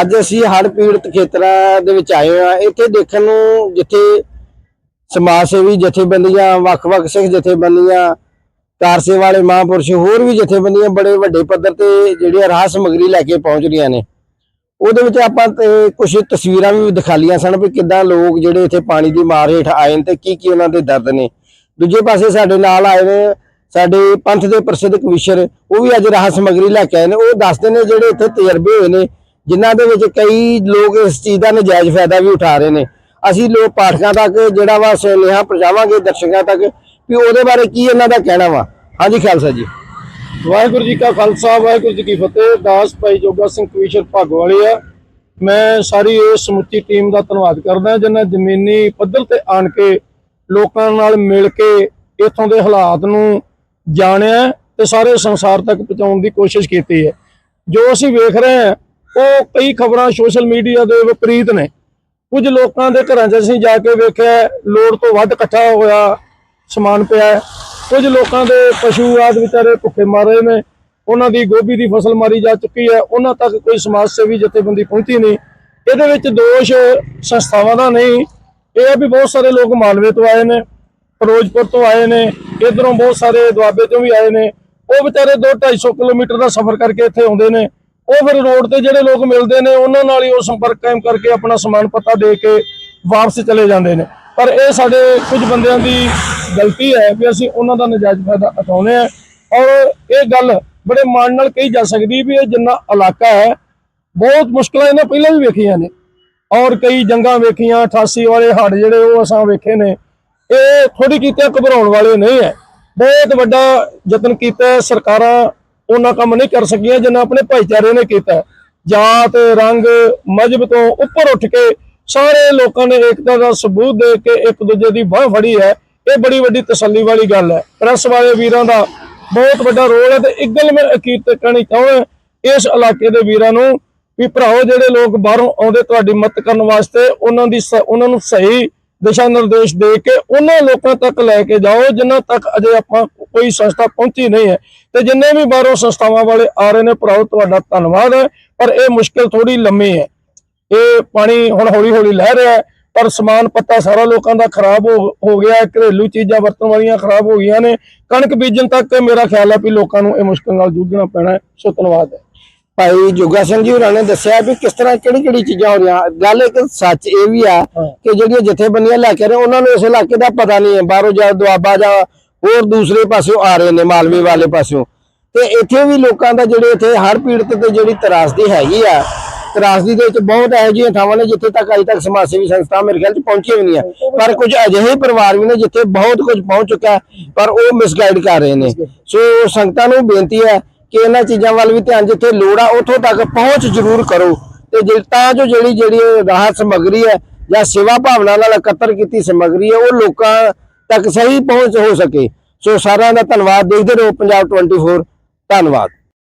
ਅੱਜ ਅਸੀਂ ਹੜ੍ਹ ਪੀੜਤ ਖੇਤਰਾਂ ਦੇ ਵਿੱਚ ਆਏ ਹਾਂ। ਇੱਥੇ ਦੇਖਣ ਨੂੰ ਜਿੱਥੇ ਸਮਾਜ ਸੇਵੀ ਜਥੇਬੰਦੀਆਂ, ਵੱਖ-ਵੱਖ ਸਿੱਖ ਜਥੇਬੰਦੀਆਂ ਕਾਰਸੇ ਵਾਲੇ ਮਹਾਂਪੁਰਸ਼ ਹੋਰ ਵੀ ਜਥੇਬੰਦੀਆਂ ਬੜੇ ਵੱਡੇ ਪੱਧਰ ਤੇ ਜਿਹੜੀਆਂ ਰਾਹ ਸਮਗਰੀ ਲੈ ਕੇ ਪਹੁੰਚ ਰਹੀਆਂ ਨੇ। ਉਹਦੇ ਵਿੱਚ ਆਪਾਂ ਤੇ ਕੁਝ ਤਸਵੀਰਾਂ ਵੀ ਦਿਖਾਲੀਆਂ ਸਨ ਵੀ ਕਿੱਦਾਂ ਲੋਕ ਜਿਹੜੇ ਇੱਥੇ ਪਾਣੀ ਦੀ ਮਾਰ ਹੇਠ ਆਏ ਨੇ ਤੇ ਕੀ ਕੀ ਉਹਨਾਂ ਦੇ ਦਰਦ ਨੇ। ਦੂਜੇ ਪਾਸੇ ਸਾਡੇ ਨਾਲ ਆਏ ਨੇ ਸਾਡੇ ਪੰਥ ਦੇ ਪ੍ਰਸਿੱਧ ਕਵੀਸ਼ਰ ਉਹ ਵੀ ਅੱਜ ਰਾਹ ਸਮਗਰੀ ਲੈ ਕੇ ਆਏ ਨੇ। ਉਹ ਦੱਸਦੇ ਨੇ ਜਿਹੜੇ ਇੱਥੇ ਤਜਰਬੇ ਹੋਏ ਨੇ ਜਿਨ੍ਹਾਂ ਦੇ ਵਿੱਚ ਕਈ ਲੋਕ ਇਸ ਚੀਜ਼ ਦਾ ਨਜਾਇਜ਼ ਫਾਇਦਾ ਵੀ ਉਠਾ ਰਹੇ ਨੇ। ਅਸੀਂ ਲੋਕ ਪਾਠਕਾਂ ਤੱਕ ਜਿਹੜਾ ਵਾ ਸੁਨੇਹਾ ਪਹੁੰਚਾਵਾਂਗੇ ਦਰਸ਼ਕਾਂ ਤੱਕ ਵੀ ਉਹਦੇ ਬਾਰੇ ਕੀ ਇਹਨਾਂ ਦਾ ਕਹਿਣਾ ਵਾ। ਹਾਂਜੀ, ਖਾਲਸਾ ਜੀ। ਵਾਹਿਗੁਰੂ ਜੀ ਕਾ ਖਾਲਸਾ, ਵਾਹਿਗੁਰੂ ਜੀ ਕੀ ਫਤਿਹ। ਦਾਸ ਭਾਈ ਜੋਗਾ ਸਿੰਘ ਕਵੀਸ਼ਰ ਭਾਗਵਾਲੀ ਆ। ਮੈਂ ਸਾਰੀ ਇਸ ਸਮੁੱਚੀ ਟੀਮ ਦਾ ਧੰਨਵਾਦ ਕਰਦਾ ਜਿਨ੍ਹਾਂ ਜ਼ਮੀਨੀ ਪੱਧਰ ਤੇ ਆਣ ਕੇ ਲੋਕਾਂ ਨਾਲ ਮਿਲ ਕੇ ਇਥੋਂ ਦੇ ਹਾਲਾਤ ਨੂੰ ਜਾਣਿਆ ਤੇ ਸਾਰੇ ਸੰਸਾਰ ਤੱਕ ਪਹੁੰਚਾਉਣ ਦੀ ਕੋਸ਼ਿਸ਼ ਕੀਤੀ ਹੈ। ਜੋ ਅਸੀਂ ਵੇਖ ਰਹੇ ਹਾਂ ਉਹ ਕਈ ਖਬਰਾਂ ਸੋਸ਼ਲ ਮੀਡੀਆ ਦੇ ਵਿਪਰੀਤ ਨੇ। ਕੁਝ ਲੋਕਾਂ ਦੇ ਘਰਾਂ 'ਚ ਅਸੀਂ ਜਾ ਕੇ ਵੇਖਿਆ, ਲੋੜ ਤੋਂ ਵੱਧ ਇਕੱਠਾ ਹੋਇਆ ਸਮਾਨ ਪਿਆ ਕੁਝ ਲੋਕਾਂ ਦੇ ਪਸ਼ੂ ਆਦ ਵਿਚਾਰੇ ਭੁੱਖੇ ਮਾਰੇ ਨੇ। ਉਹਨਾਂ ਦੀ ਗੋਭੀ ਦੀ ਫਸਲ ਮਾਰੀ ਜਾ ਚੁੱਕੀ ਹੈ। ਉਹਨਾਂ ਤੱਕ ਕੋਈ ਸਮਾਜ ਸੇਵੀ ਜਥੇਬੰਦੀ ਪਹੁੰਚੀ ਨਹੀਂ। ਇਹਦੇ ਵਿੱਚ ਦੋਸ਼ ਸੰਸਥਾਵਾਂ ਦਾ ਨਹੀਂ। ਇਹ ਹੈ ਵੀ ਬਹੁਤ ਸਾਰੇ ਲੋਕ ਮਾਲਵੇ ਤੋਂ ਆਏ ਨੇ, ਫਿਰੋਜ਼ਪੁਰ ਤੋਂ ਆਏ ਨੇ, ਇਧਰੋਂ ਬਹੁਤ ਸਾਰੇ ਦੁਆਬੇ ਤੋਂ ਵੀ ਆਏ ਨੇ। ਉਹ ਵਿਚਾਰੇ 2-250 ਕਿਲੋਮੀਟਰ ਦਾ ਸਫ਼ਰ ਕਰਕੇ ਇੱਥੇ ਆਉਂਦੇ ਨੇ। ਉਹ ਫਿਰ ਰੋਡ ਤੇ ਜਿਹੜੇ ਲੋਕ ਮਿਲਦੇ ਨੇ, ਉਹਨਾਂ ਨਾਲ ਹੀ ਉਹ ਸੰਪਰਕ ਕਾਇਮ ਕਰਕੇ ਆਪਣਾ ਸਮਾਨ ਪਤਾ ਦੇ ਕੇ ਵਾਪਸ ਚਲੇ ਜਾਂਦੇ ਨੇ। ਪਰ ਇਹ ਸਾਡੇ ਕੁਝ ਬੰਦਿਆਂ ਦੀ ਗਲਤੀ ਹੈ ਵੀ ਅਸੀਂ ਉਹਨਾਂ ਦਾ ਨਜਾਇਜ਼ ਫਾਇਦਾ ਉਠਾਉਂਦੇ ਆ ਔਰ ਇਹ ਗੱਲ ਬੜੇ ਮਾਣ ਨਾਲ ਕਹੀ ਜਾ ਸਕਦੀ ਵੀ ਇਹ ਜਿੰਨਾ ਇਲਾਕਾ ਹੈ, ਬਹੁਤ ਮੁਸ਼ਕਲਾਂ ਇਹਨਾਂ ਪਹਿਲਾਂ ਵੀ ਵੇਖੀਆਂ ਨੇ। ਔਰ ਕਈ ਜੰਗਾਂ ਵੇਖੀਆਂ 88 ਵਾਲੇ ਹੜ ਜਿਹੜੇ ਉਹ ਅਸਾਂ ਵੇਖੇ ਨੇ, ਇਹ ਥੋੜੀ ਕੀਤੇ ਘਬਰਾਉਣ ਵਾਲੇ ਨਹੀਂ ਹੈ। ਬਹੁਤ ਵੱਡਾ ਯਤਨ ਕੀਤਾ ਸਰਕਾਰਾਂ ਉਹਨਾਂ ਕੰਮ ਨਹੀਂ ਕਰ ਸਕੀਆਂ ਜਿੰਨਾ ਆਪਣੇ ਭਾਈਚਾਰੇ ਨੇ ਕੀਤਾ। ਜਾਤ, ਰੰਗ ਮਜਬ ਤੋਂ ਉੱਪਰ ਉੱਠ ਕੇ ਸਾਰੇ ਲੋਕਾਂ ਨੇ ਏਕਤਾ ਦਾ ਸਬੂਤ ਦੇ ਕੇ ਇੱਕ ਦੂਜੇ ਦੀ ਬਾਹ ਫੜੀ ਹੈ। ਇਹ ਬੜੀ ਵੱਡੀ ਤਸੱਲੀ ਵਾਲੀ ਗੱਲ ਹੈ। ਪ੍ਰੈਸ ਵਾਲੇ ਵੀਰਾਂ ਦਾ ਬਹੁਤ ਵੱਡਾ ਰੋਲ ਹੈ ਤੇ ਇੱਕ ਗੱਲ ਮੈਂ ਅਖੀਰ ਕਹਿਣੀ ਚਾਹੁੰਦਾ ਇਸ ਇਲਾਕੇ ਦੇ ਵੀਰਾਂ ਨੂੰ ਵੀ ਭਰਾਓ, ਜਿਹੜੇ ਲੋਕ ਬਾਹਰੋਂ ਆਉਂਦੇ, ਤੁਹਾਡੀ ਮਦਦ ਕਰਨ ਵਾਸਤੇ ਉਹਨਾਂ ਦੀ ਸ- ਉਹਨਾਂ ਨੂੰ ਸਹੀ ਦਿਸ਼ਾ ਨਿਰਦੇਸ਼ ਦੇ ਕੇ ਉਹਨਾਂ ਲੋਕਾਂ ਤੱਕ ਲੈ ਕੇ ਜਾਓ ਜਿਨ੍ਹਾਂ ਤੱਕ ਅਜੇ ਆਪਾਂ ਕੋਈ ਸੰਸਥਾ ਪਹੁੰਚੀ ਨਹੀਂ ਹੈ। ਤੇ ਜਿੰਨੇ ਵੀ ਬਾਹਰੋਂ ਸੰਸਥਾਵਾਂ ਵਾਲੇ ਆ ਰਹੇ ਨੇ ਭਰਾਓ, ਤੁਹਾਡਾ ਧੰਨਵਾਦ ਹੈ, ਪਰ ਇਹ ਮੁਸ਼ਕਲ ਥੋੜੀ ਲੰਮੀ ਹੈ। ਇਹ ਪਾਣੀ ਹੁਣ ਹੌਲੀ ਹੌਲੀ ਲਹਿ ਰਿਹਾ ਹੈ, ਪਰ ਸਮਾਨ ਪੱਤਾ ਸਾਰਾ ਲੋਕਾਂ ਦਾ ਖਰਾਬ ਹੋ ਹੋ ਗਿਆ ਘਰੇਲੂ ਚੀਜ਼ਾਂ ਵਰਤਣ ਵਾਲੀਆਂ ਖਰਾਬ ਹੋ ਗਈਆਂ ਨੇ। ਕਣਕ ਬੀਜਣ ਤੱਕ ਮੇਰਾ ਖਿਆਲ ਹੈ ਵੀ ਲੋਕਾਂ ਨੂੰ ਇਹ ਮੁਸ਼ਕਲ ਨਾਲ ਜੂਝਣਾ ਪੈਣਾ ਹੈ। ਸੋ ਧੰਨਵਾਦ ਹੈ। ਭਾਈ ਜੋਗਾ ਸਿੰਘ ਜੀ ਹੋਰਾਂ ਨੇ ਦੱਸਿਆ ਵੀ ਕਿਸ ਤਰ੍ਹਾਂ ਕਿਹੜੀ ਕਿਹੜੀ ਚੀਜ਼ਾਂ ਹੋ ਰਹੀਆਂ। ਗੱਲ ਇੱਕ ਸੱਚ ਇਹ ਵੀ ਆ। ਕਿ ਜਿਹੜੀਆਂ ਜਥੇਬੰਦੀਆਂ ਲੈ ਕੇ ਰਹੇ ਉਹਨਾਂ ਨੂੰ ਇਸ ਇਲਾਕੇ ਦਾ ਪਤਾ ਨਹੀਂ ਹੈ। ਬਾਹਰੋਂ ਜਾਂ ਦੁਆਬਾ ਜਾਂ ਹੋਰ ਦੂਸਰੇ ਪਾਸਿਓਂ ਆ ਰਹੇ ਨੇ ਮਾਲਵੇ ਵਾਲੇ ਪਾਸਿਓਂ। ਤੇ ਇੱਥੇ ਵੀ ਲੋਕਾਂ ਦਾ ਜਿਹੜੇ ਇੱਥੇ ਹਰ ਪੀੜਤ ਤੇ ਜਿਹੜੀ ਤਰਾਸਦੀ ਹੈਗੀ ਆ ਤਰਾਸਦੀ ਦੇ ਵਿੱਚ ਬਹੁਤ ਇਹੋ ਜਿਹੀਆਂ ਥਾਵਾਂ ਨੇ ਜਿੱਥੇ ਤੱਕ ਅਜੇ ਤੱਕ ਸਮਾਜ ਸੇਵੀ ਸੰਸਥਾ ਮੇਰੇ ਖਿਆਲ ਚ ਪਹੁੰਚੀਆਂ ਵੀ ਨਹੀਂ ਆ। ਪਰ ਕੁਝ ਅਜਿਹੇ ਪਰਿਵਾਰ ਵੀ ਨੇ ਜਿੱਥੇ ਬਹੁਤ ਕੁਝ ਪਹੁੰਚ ਚੁੱਕਾ ਪਰ ਉਹ ਮਿਸਗਾਈਡ ਕਰ ਰਹੇ ਨੇ। ਸੋ ਸੰਗਤਾਂ ਨੂੰ ਬੇਨਤੀ ਹੈ ਕਿ ਇਹਨਾਂ ਚੀਜ਼ਾਂ ਵੱਲ ਵੀ ਧਿਆਨ ਜਿੱਥੇ ਲੋੜ ਆ, ਉੱਥੋਂ ਤੱਕ ਪਹੁੰਚ ਜ਼ਰੂਰ ਕਰੋ। ਤੇ ਜੇ ਤਾਂ ਜੋ ਜਿਹੜੀ ਜਿਹੜੀ ਰਾਹਤ ਸਮੱਗਰੀ ਹੈ ਜਾਂ ਸੇਵਾ ਭਾਵਨਾ ਨਾਲ ਇਕੱਤਰ ਕੀਤੀ ਸਮੱਗਰੀ ਹੈ, ਉਹ ਲੋਕਾਂ ਤੱਕ ਸਹੀ ਪਹੁੰਚ ਹੋ ਸਕੇ। ਸੋ ਸਾਰਿਆਂ ਦਾ ਧੰਨਵਾਦ। ਦੇਖਦੇ ਰਹੋ ਪੰਜਾਬ 24 ਧੰਨਵਾਦ।